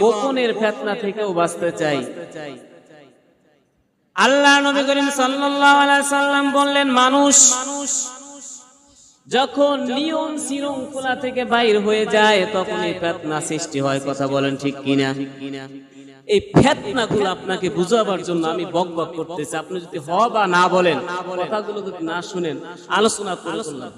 গোপনের ফেতনা থেকেও বাঁচতে চাই। আল্লাহ নবী করিম সাল্লাম বললেন, মানুষ যখন নিয়ম শৃঙ্খলা থেকে বাইর হয়ে যায়, তখন এই ফেতনা সৃষ্টি হয়। কথা বলেন ঠিক কিনা? এই ফেতনা গুলো আপনাকে বুঝাবার জন্য আমি বক বক করতেছি। আপনি যদি হ বা না বলেন, কথাগুলো যদি না শুনেন, আলোচনা করে করলাম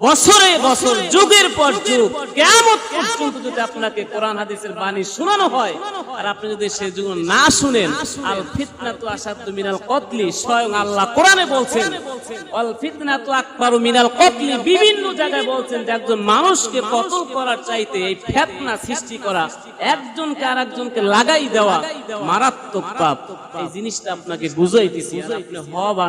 বছরে বছর যুগের পর যুগ কেমন পর্যন্ত যদি আপনাকে কোরআন হাদিসের বাণী শোনানো হয় আর আপনি যদি সে যুগ না শুনেন আল ফিতনা তো আসাদু মিনাল কতলি স্বয়ং আল্লাহ কোরআনে বলছেন আল ফিতনা তো আকবারু মিনাল কতলি বিভিন্ন জায়গায় বলছেন যে একজন মানুষকে কতল করার চাইতে এই ফেতনা সৃষ্টি করা একজনকে আর একজনকে লাগাই দেওয়া মারাত্মক পাপ। এই জিনিসটা আপনাকে বুঝাইতেছি আপনি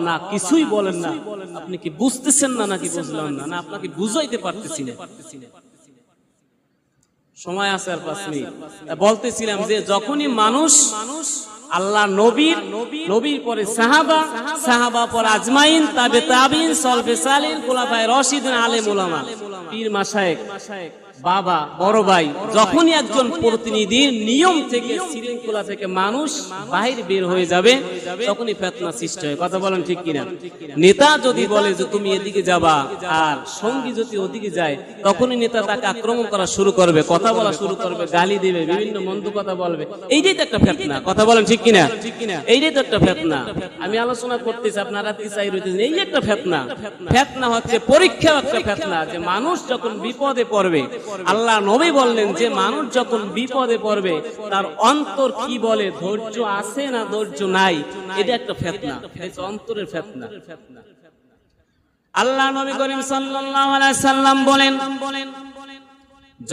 না কিছুই বলেন না। আপনি কি বুঝতেছেন না নাকি বুঝলাম না। না। আপনাকে বুঝাইতে পারতেছি না। সময় আছে আর পাঁচ মিনিট। বলতেছিলাম যে যখনই মানুষ মানুষ আল্লাহ নবীর নবীর পরে সাহাবা সাহাবা পর আজমাইন, তাবে তাবিন সলফে সালিন কোলাফায় রশিদ আলে মোলামা পীর মাশায়েখ বাবা, বড় ভাই, যখনই একজন প্রতিনিধি নিয়ম থেকে, শৃঙ্খলা থেকে মানুষ বাহির বের হয়ে যাবে, তখনই ফেতনা সৃষ্টি হয়। কথা বলেন ঠিক কিনা? নেতা যদি বলে যে তুমি এদিকে যাবা, আর সঙ্গী যদি ওদিকে যায়, তখনই নেতা তাকে আক্রমণ করা শুরু করবে, কথা বলা শুরু করবে, গালি দিবে, বিভিন্ন মন্দ কথা বলবে। এইটাই তো একটা ফেতনা। কথা বলেন ঠিক কিনা? এইটাই তো একটা ফেতনা। আমি আলোচনা করতেছি, আপনারা কি চাই রইতেছেন? এই একটা ফেতনা। ফেতনা হচ্ছে পরীক্ষা একটা ফেতনা, যে মানুষ যখন বিপদে পড়বে আল্লাহ নবী বললেন যে, মানুষ যখন বিপদে পড়বে, তার অন্তর কি বলে? ধৈর্য আছে না ধৈর্য নাই? এটা একটা ফেতনা। অন্তরের ফেতনা। আল্লাহ নবী করিম সাল্লাম বলেন,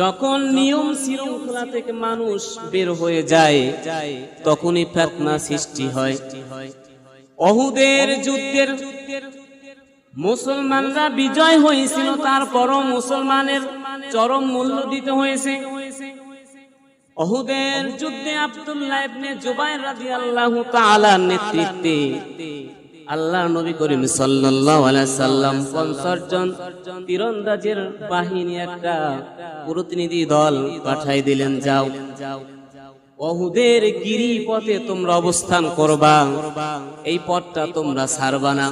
যখন নিয়ম শৃঙ্খলা থেকে মানুষ বের হয়ে যায়, তখনই ফেতনা সৃষ্টি হয়। অহুদের যুদ্ধের মুসলমানরা বিজয় হয়েছিল, তারপরও মুসলমানের চরম মূল্য দিতে হয়েছে। অহুদের যুদ্ধে আব্দুল্লাহ ইবনে জুবাইর রাদিয়াল্লাহু তাআলা নেতৃত্বে আল্লাহ নবী করিম সাল্লাল্লাহু আলাইহি সাল্লাম 50 জন তীরন্দাজের বাহিনী একটা প্রতিনিধি দল পাঠাই দিলেন, যাও। অহুদের গিরি পথে তোমরা অবস্থান করবা। এই পথটা তোমরা ছাড়বা না।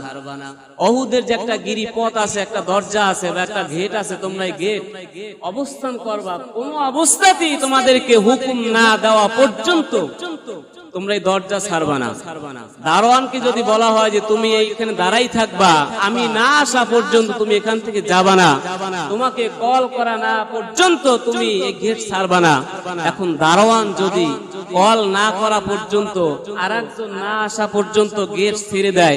অহুদের যে একটা গিরি পথ আছে, একটা দরজা আছে বা একটা গেট আছে, তোমরা গেট অবস্থান করবা। কোনো অবস্থাতেই তোমাদেরকে হুকুম না দেওয়া পর্যন্ত তোমরা এই দরজা ছাড়বা না। দারোয়ানকে যদি বলা হয় যে তুমি এইখানে দাঁড়াই থাকবা, আমি না আসা পর্যন্ত তুমি এখান থেকে যাবা না। তোমাকে কল করা না পর্যন্ত তুমি এই গেট ছাড়বা না। এখন দারোয়ান যদি কল না করা পর্যন্ত আর একজন না আসা পর্যন্ত গেট ছেড়ে দেয়,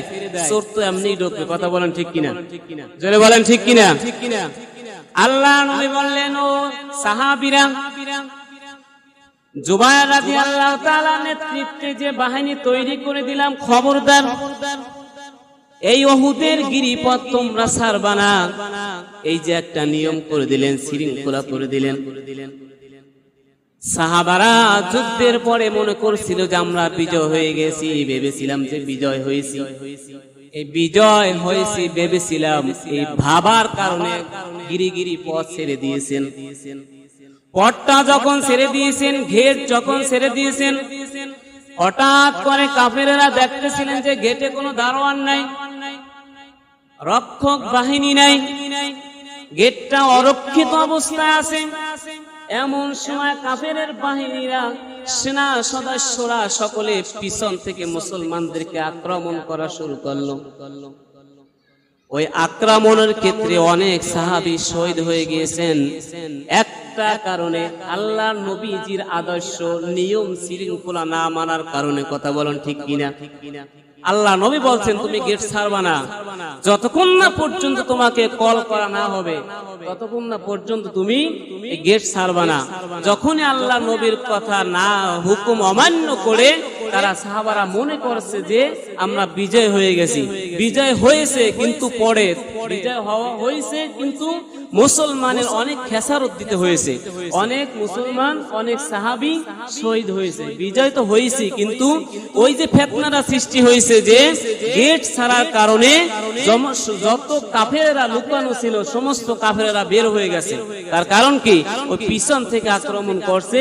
চোর তো এমনি ঢুকবে। কথা বলেন ঠিক কিনা? জোরে বলেন ঠিক কিনা? আল্লাহ নবী বললেন, ও সাহাবিরা সাহাবারা যুদ্ধের পরে মনে করছিল যে আমরা বিজয় হয়ে গেছি, ভেবেছিলাম যে বিজয় হয়েছি। এই বিজয় হয়েছি, ভেবেছিলাম। এই ভাবার কারণে গিরি গিরি পথ ছেড়ে দিয়েছেন। পটটা যখন ছেড়ে দিয়েছেন ঘেট যখন ছেড়ে দিয়েছেন, হঠাৎ করে কাফেরেরা দেখতেছিলেন যে গেটে কোনো দারোয়ান নাই, রক্ষক বাহিনী নাই, গেটটা অরক্ষিত অবস্থায় আছে। এমন সময় কাফেরের বাহিনীরা সেনা সদস্যরা সকলে পিছন থেকে মুসলমানদেরকে আক্রমণ করা শুরু করল। ওই আক্রমণের ক্ষেত্রে অনেক সাহাবি শহীদ হয়ে গিয়েছেন। একটা কারণে আল্লাহ নবীজির আদর্শ নিয়ম শৃঙ্খলা না মানার কারণে কথা বলেন ঠিক কিনা? আল্লাহ নবী বলছেন, তুমি গেট ছাড়বা না। যতক্ষণ না পর্যন্ত তোমাকে কল করা না হবে, ততক্ষণ না পর্যন্ত তুমি গেট ছাড়বা না। যখনই আল্লাহ নবীর কথা না, হুকুম অমান্য করে তারা সাহাবারা মনে করছে যে আমরা বিজয় হয়ে গেছি। বিজয় হয়েছে কিন্তু পরে। বিজয় হওয়া হয়েছে কিন্তু মুসলমানের অনেক খেসারত দিতে হয়েছে। অনেক মুসলমান, অনেক সাহাবি শহীদ হয়েছে। বিজয় তো হয়েছে কিন্তু ওই যে ফেতনাটা সৃষ্টি হয়েছে যে গেট ছাড়ার কারণে যত কাফেরা লুকানো ছিল, সমস্ত কাফেরা বের হয়ে গেছে। তার কারণ কি? ওই পিছন থেকে আক্রমণ করছে।